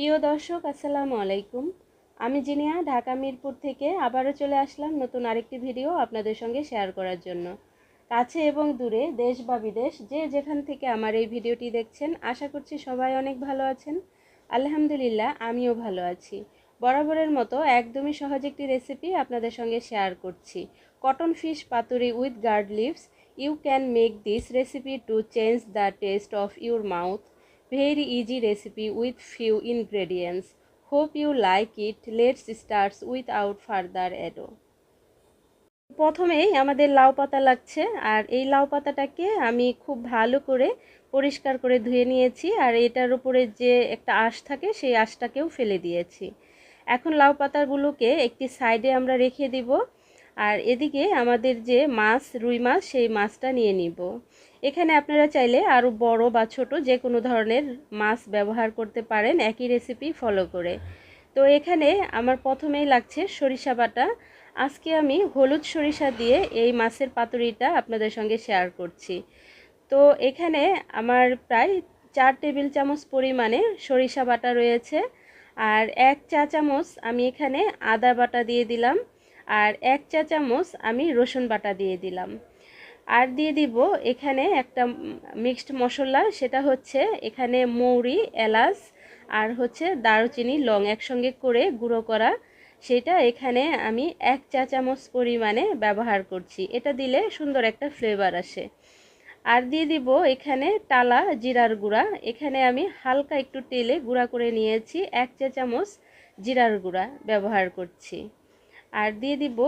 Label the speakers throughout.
Speaker 1: প্রিয় দর্শক, আসসালামু আলাইকুম। আমি জিনিয়া, ঢাকা মিরপুর থেকে আবারও চলে আসলাম নতুন আরেকটি ভিডিও আপনাদের সঙ্গে শেয়ার করার জন্য। কাছে এবং দূরে, দেশ বা বিদেশ, যে যেখান থেকে আমার এই ভিডিওটি দেখছেন, আশা করছি সবাই অনেক ভালো আছেন। আলহামদুলিল্লাহ, আমিও ভালো আছি। বরাবরের মতো একদমই সহজ একটি রেসিপি আপনাদের সঙ্গে শেয়ার করছি। Cotton fish paturi with gourd leaves. You can make this recipe to change the taste of your mouth. Very easy recipe with few ingredients. Hope you like it. Let's start without further ado. প্রথমেই আমাদের লাউ পাতা লাগছে, আর এই লাউ পাতাটাকে আমি খুব ভালো করে পরিষ্কার করে ধুয়ে নিয়েছি, আর এটার উপরে যে একটা আঁশ থাকে, সেই আঁশটাকেও ফেলে দিয়েছি। এখন লাউ পাতাগুলোকে একটি সাইডে আমরা রেখে দিব, আর এদিকে আমাদের যে মাছ, রুই মাছ, সেই মাছটা নিয়ে নিব। এখানে আপনারা চাইলে আরও বড় বা ছোট যে কোনো ধরনের মাছ ব্যবহার করতে পারেন, একই রেসিপি ফলো করে। তো এখানে আমার প্রথমেই লাগছে সরিষা বাটা। আজকে আমি হলুদ সরিষা দিয়ে এই মাছের পাতুরিটা আপনাদের সঙ্গে শেয়ার করছি। তো এখানে আমার প্রায় চার টেবিল চামচ পরিমাণে সরিষা বাটা রয়েছে আর এক চা চামচ আমি এখানে আদা বাটা দিয়ে দিলাম আর এক চা চামচ আমি রসুন বাটা দিয়ে দিলাম। আর দিয়ে দিব এখানে একটা মিক্সড মশলা, সেটা হচ্ছে এখানে মৌরি, এলাচ আর হচ্ছে দারুচিনি, লং একসঙ্গে করে গুঁড়ো করা। সেটা এখানে আমি এক চা চামচ পরিমাণে ব্যবহার করছি। এটা দিলে সুন্দর একটা ফ্লেভার আসে। আর দিয়ে দিব এখানে টালা জিরার গুঁড়া। এখানে আমি হালকা একটু তেলে গুঁড়া করে নিয়েছি, এক চা চামচ জিরার গুঁড়া ব্যবহার করছি। আর দিয়ে দিব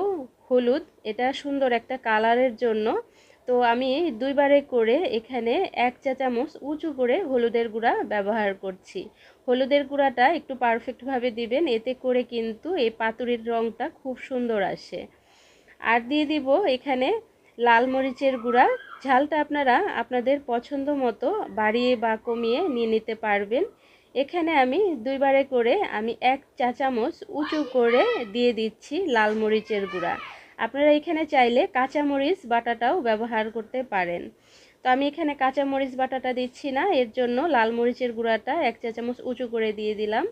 Speaker 1: হলুদ, এটা সুন্দর একটা কালারের জন্য। তো আমি দুইবারে করে এখানে এক চা চামচ উঁচু করে হলুদের গুঁড়া ব্যবহার করছি। হলুদের গুঁড়াটা একটু পারফেক্টভাবে দিবেন, এতে করে কিন্তু এই পাতুরির রঙটা খুব সুন্দর আসে। আর দিয়ে দিব এখানে লাল মরিচের গুঁড়া। ঝালটা আপনারা আপনাদের পছন্দ মতো বাড়িয়ে বা কমিয়ে নিয়ে নিতে পারবেন। এখানে আমি দুইবারে করে আমি এক চা চামচ উঁচু করে দিয়ে দিচ্ছি লাল মরিচের গুঁড়া। আপনারা এখানে চাইলে কাঁচামরিচ বাটাটাও ব্যবহার করতে পারেন। তো আমি এখানে কাঁচামরিচ বাটাটা দিচ্ছি না, এর জন্য লাল মরিচের গুঁড়াটা এক চা চামচ উঁচু করে দিয়ে দিলাম।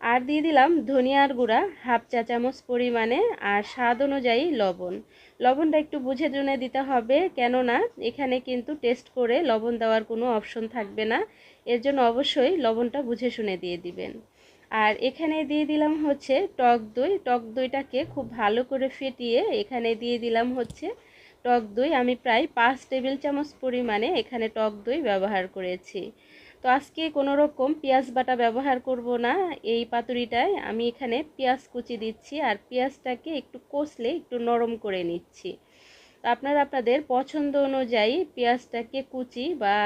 Speaker 1: আর দিয়ে দিলাম ধনিয়ার গুঁড়া, হাফ চা চামচ পরিমাণে, আর স্বাদ অনুযায়ী লবণ। লবণটা একটু বুঝে জুনে দিতে হবে, কেননা এখানে কিন্তু টেস্ট করে লবণ দেওয়ার কোনো অপশন থাকবে না। এর জন্য অবশ্যই লবণটা বুঝে শুনে দিয়ে দিবেন। আর এখানে দিয়ে দিলাম হচ্ছে টক দই। টক দইটাকে খুব ভালো করে ফেটিয়ে এখানে দিয়ে দিলাম হচ্ছে টক দই। আমি প্রায় পাঁচ টেবিল চামচ পরিমাণে এখানে টক দই ব্যবহার করেছি। তো আজকে কোনো রকম পেঁয়াজ বাটা ব্যবহার করব না, এই পাতুরিটায়। আমি এখানে পেঁয়াজ কুচি দিচ্ছি আর পেঁয়াজটাকে একটু কষলে একটু নরম করে নিচ্ছি। তো আপনারা আপনাদের পছন্দ অনুযায়ী পেঁয়াজটাকে কুচি বা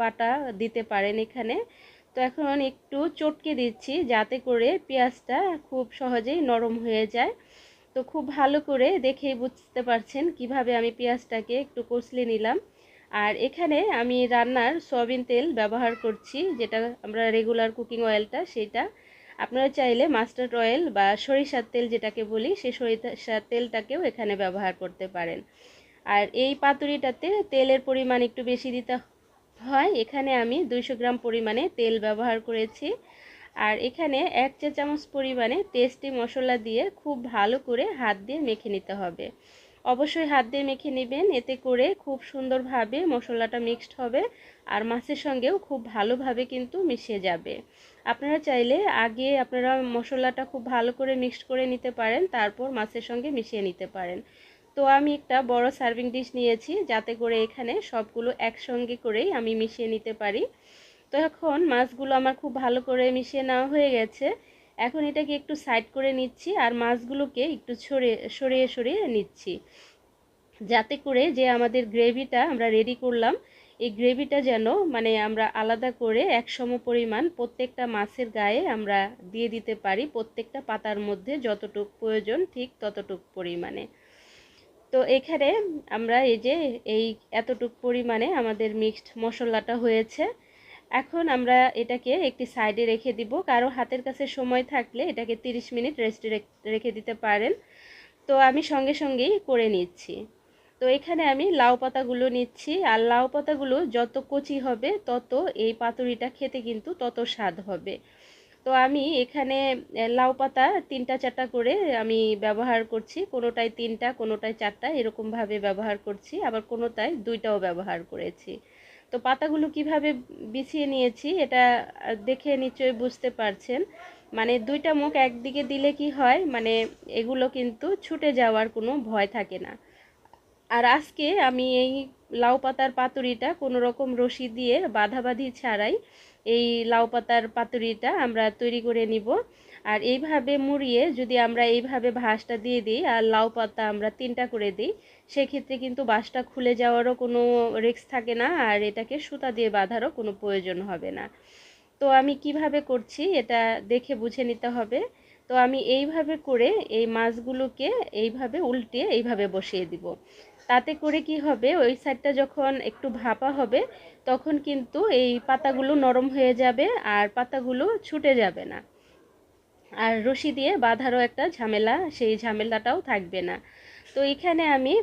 Speaker 1: বাটা দিতে পারেন এখানে। তো এখন একটু চটকে দিচ্ছি যাতে করে পেঁয়াজটা খুব সহজেই নরম হয়ে যায়। তো খুব ভালো করে দেখেই বুঝতে পারছেন কীভাবে আমি পেঁয়াজটাকে একটু কষলে নিলাম। আর এখানে আমি রান্নার সয়াবিন তেল ব্যবহার করছি, যেটা আমরা রেগুলার কুকিং অয়েলটা সেটা। আপনারা চাইলে মাস্টার্ড অয়েল বা সরিষার তেল যেটাকে বলি সেই সরিষার তেলটাকেও এখানে ব্যবহার করতে পারেন। আর এই পাতুরিটাতে তেলের পরিমাণ একটু বেশি দিতে হয়। এখানে আমি দুইশো গ্রাম পরিমাণে তেল ব্যবহার করেছি। আর এখানে এক চা চামচ পরিমাণে টেস্টি মশলা দিয়ে খুব ভালো করে হাত দিয়ে মেখে নিতে হবে। অবশ্যই হাত দিয়ে মেখে নেবেন। এতে করে খুব সুন্দরভাবে মশলাটা মিক্সড হবে আর মাছের সঙ্গেও খুব ভালোভাবে কিন্তু মিশে যাবে। আপনারা চাইলে আগে আপনারা মশলাটা খুব ভালো করে মিক্সড করে নিতে পারেন, তারপর মাছের সঙ্গে মিশিয়ে নিতে পারেন। তো আমি একটা বড় সার্ভিং ডিশ নিয়েছি, যাতে করে এখানে সবগুলো একসঙ্গে করেই আমি মিশিয়ে নিতে পারি। তো এখন মাছগুলো আমার খুব ভালো করে মিশিয়ে নেওয়া হয়ে গেছে। এখন এটাকে একটু সাইড করে নিচ্ছি আর মাছগুলোকে একটু ছড়িয়ে সরিয়ে সরিয়ে নিচ্ছি। যাতে করে যে আমাদের গ্রেভিটা আমরা রেডি করলাম, এই গ্রেভিটা যেন মানে আমরা আলাদা করে এক সম পরিমাণ প্রত্যেকটা মাছের গায়ে আমরা দিয়ে দিতে পারি প্রত্যেকটা পাতার মধ্যে যতটুক প্রয়োজন ঠিক ততটুক পরিমাণে। তো এখানে আমরা এই যে এই এতটুক পরিমাণে আমাদের মিক্সড মশলাটা হয়েছে। এখন আমরা এটাকে একটি সাইডে রেখে দিব। কারও হাতের কাছে সময় থাকলে এটাকে 30 মিনিট রেস্টে রেখে দিতে পারেন। তো আমি সঙ্গে সঙ্গেই করে নিচ্ছি। তো এখানে আমি লাউ পাতাগুলো নিচ্ছি। আর লাউ পাতাগুলো যত কচি হবে, তত এই পাতুরিটা খেতে কিন্তু তত স্বাদ হবে। তো আমি এখানে লাউ পাতা তিনটা চারটা করে আমি ব্যবহার করছি। কোনোটায় তিনটা, কোনোটায় চারটা এরকমভাবে ব্যবহার করছি। আবার কোনোটায় দুইটাও ব্যবহার করেছি। তো পাতাগুলো কীভাবে বিছিয়ে নিয়েছি এটা দেখে নিশ্চয়ই বুঝতে পারছেন। মানে দুইটা মুখ একদিকে দিলে কি হয় মানে এগুলো কিন্তু ছুটে যাওয়ার কোনো ভয় থাকে না। আর আজকে আমি এই লাউ পাতার পাতুরিটা কোনো রকম রশি দিয়ে বাঁধাবাঁধি ছাড়াই এই লাউ পাতার পাতুরিটা আমরা তৈরি করে নিব। আর এইভাবে মুড়িয়ে যদি আমরা এইভাবে ভাঁজটা দিয়ে দিই আর লাউ পাতা আমরা তিনটা করে দিই, সেক্ষেত্রে কিন্তু বাঁশটা খুলে যাওয়ারও কোনো রিস্ক থাকে না আর এটাকে সুতা দিয়ে বাঁধারও কোনো প্রয়োজন হবে না। তো আমি কীভাবে করছি এটা দেখে বুঝে নিতে হবে। তো আমি এইভাবে করে এই মাছগুলোকে এইভাবে উল্টে এইভাবে বসিয়ে দিব। তাতে করে কি হবে? ওই সাইডটা যখন একটু ভাপা হবে, তখন কিন্তু এই পাতাগুলো নরম হয়ে যাবে আর পাতাগুলো ছুটে যাবে না। আর রশি দিয়ে বাঁধারও একটা ঝামেলা, সেই ঝামেলাটাও থাকবে না। তো এখানে আমি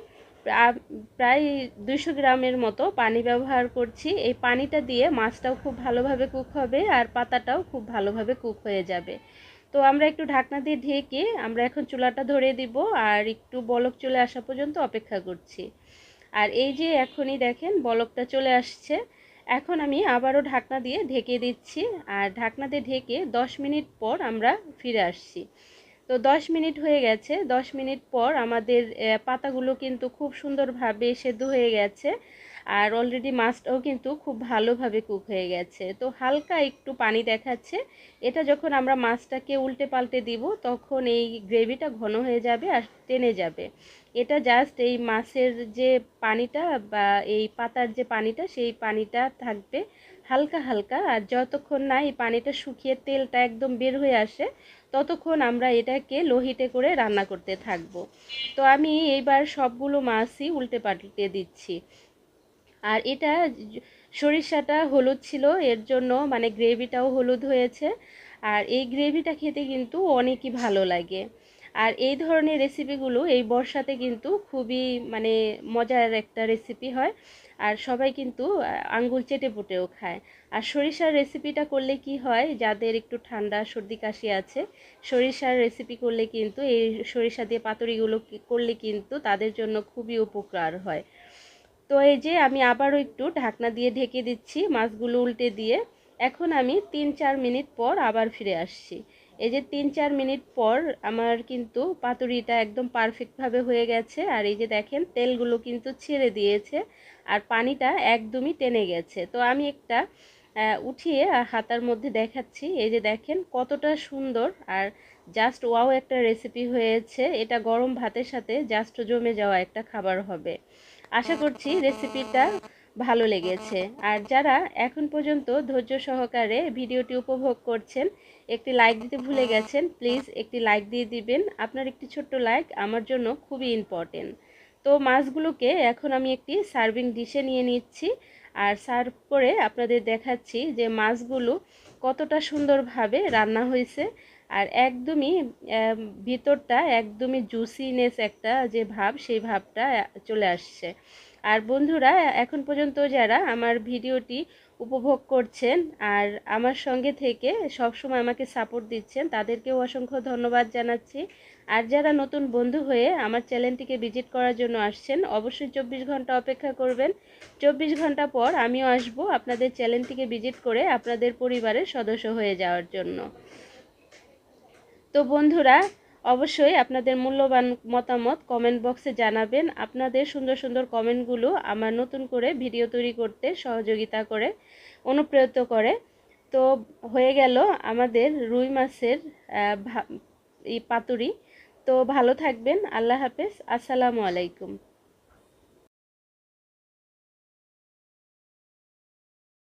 Speaker 1: প্রায় দুইশো গ্রামের মতো পানি ব্যবহার করছি। এই পানিটা দিয়ে মাছটাও খুব ভালোভাবে কুক হবে আর পাতাটাও খুব ভালোভাবে কুক হয়ে যাবে। তো আমরা একটু ঢাকনা দিয়ে ঢেকে আমরা এখন চুলাটা ধরে দিব আর একটু বলক চলে আসা পর্যন্ত অপেক্ষা করছি। আর এই যে এখনই দেখেন বলকটা চলে আসছে, এখন আমি আবারও ঢাকনা দিয়ে ঢেকে দিচ্ছি আর ঢাকনা দিয়ে ঢেকে দশ মিনিট পর আমরা ফিরে আসছি। তো দশ মিনিট হয়ে গেছে, দশ মিনিট পর আমাদের পাতাগুলো কিন্তু খুব সুন্দরভাবে সেদ্ধ হয়ে গেছে। আর অলরেডি মাছটাও কিন্তু খুব ভালোভাবে কুক হয়ে গেছে। তো হালকা একটু পানি দেখাচ্ছে। এটা যখন আমরা মাছটাকে উল্টে পাল্টে দিব, তখন এই গ্রেভিটা ঘন হয়ে যাবে আর টেনে যাবে। এটা জাস্ট এই মাছের যে পানিটা বা এই পাতার যে পানিটা, সেই পানিটা থাকবে হালকা হালকা। আর যতক্ষণ না এই পানিটা শুকিয়ে তেলটা একদম বের হয়ে আসে, ততক্ষণ আমরা এটাকে লোহিতে করে রান্না করতে থাকব। তো আমি এইবার সবগুলো মাছই উল্টে পাল্টে দিচ্ছি। আর এটা সরিষাটা হলুদ ছিল, এর জন্য মানে গ্রেভিটাও হলুদ হয়েছে। আর এই গ্রেভিটা খেতে কিন্তু অনেকই ভালো লাগে। আর এই ধরনের রেসিপিগুলো এই বর্ষাতে কিন্তু খুবই মানে মজার একটা রেসিপি হয়। আর সবাই কিন্তু আঙ্গুল চেটে পুটেও খায়। আর সরিষার রেসিপিটা করলে কি হয়, যাদের একটু ঠান্ডা সর্দি কাশি আছে, সরিষার রেসিপি করলে কিন্তু এই সরিষা দিয়ে পাতুরিগুলো করলে কিন্তু তাদের জন্য খুবই উপকার হয়। তো এই যে আমি আবারও একটু ঢাকনা দিয়ে ঢেকে দিচ্ছি মাছগুলো উল্টে দিয়ে। এখন আমি তিন চার মিনিট পর আবার ফিরে আসছি। এই যে তিন চার মিনিট পর আমার কিন্তু পাতুরিটা একদম পারফেক্টভাবে হয়ে গেছে। আর এই যে দেখেন, তেলগুলো কিন্তু ছেড়ে দিয়েছে আর পানিটা একদমই টেনে গেছে। তো আমি একটা উঠিয়ে হাতার মধ্যে দেখাচ্ছি। এই যে দেখেন, কতটা সুন্দর আর জাস্ট ওয়াও একটা রেসিপি হয়েছে। এটা গরম ভাতের সাথে জাস্ট জমে যাওয়া একটা খাবার হবে। আশা করছি রেসিপিটা ভালো লেগেছে। আর যারা এখন পর্যন্ত ধৈর্য সহকারে ভিডিওটি উপভোগ করছেন, একটি লাইক দিতে ভুলে গেছেন প্লিজ একটি লাইক দিয়ে দিবেন। আপনার একটি ছোট্ট লাইক আমার জন্য খুবই ইম্পর্টেন্ট তো মাছগুলোকে এখন আমি একটি সার্ভিং ডিশে নিয়ে নিচ্ছি। আর সার্ভ করে আপনাদের দেখাচ্ছি যে মাছগুলো কতটা সুন্দরভাবে রান্না হয়েছে। আর একদমই ভিতরটা একদমই জুসিনেস একটা যে ভাব, সেই ভাবটা চলে আসছে। আর বন্ধুরা, এখন পর্যন্ত যারা আমার ভিডিওটি উপভোগ করছেন আর আমার সঙ্গে থেকে সবসময় আমাকে সাপোর্ট দিচ্ছেন, তাদেরকেও অসংখ্য ধন্যবাদ জানাচ্ছি। আর যারা নতুন বন্ধু হয়ে আমার চ্যানেলটিকে ভিজিট করার জন্য আসছেন, অবশ্যই চব্বিশ ঘণ্টা অপেক্ষা করবেন। চব্বিশ ঘণ্টা পর আমিও আসব আপনাদের চ্যানেলটিকে ভিজিট করে আপনাদের পরিবারের সদস্য হয়ে যাওয়ার জন্য। তো বন্ধুরা, অবশ্যই আপনাদের মূল্যবান মতামত কমেন্ট বক্সে জানাবেন। আপনাদের সুন্দর সুন্দর কমেন্টগুলো আমার নতুন করে ভিডিও তৈরি করতে সহযোগিতা করে, অনুপ্রেরিত করে। তো হয়ে গেল আমাদের রুই মাছের এই পাতুরি। তো ভালো থাকবেন, আল্লাহ হাফেজ। আসসালামু আলাইকুম।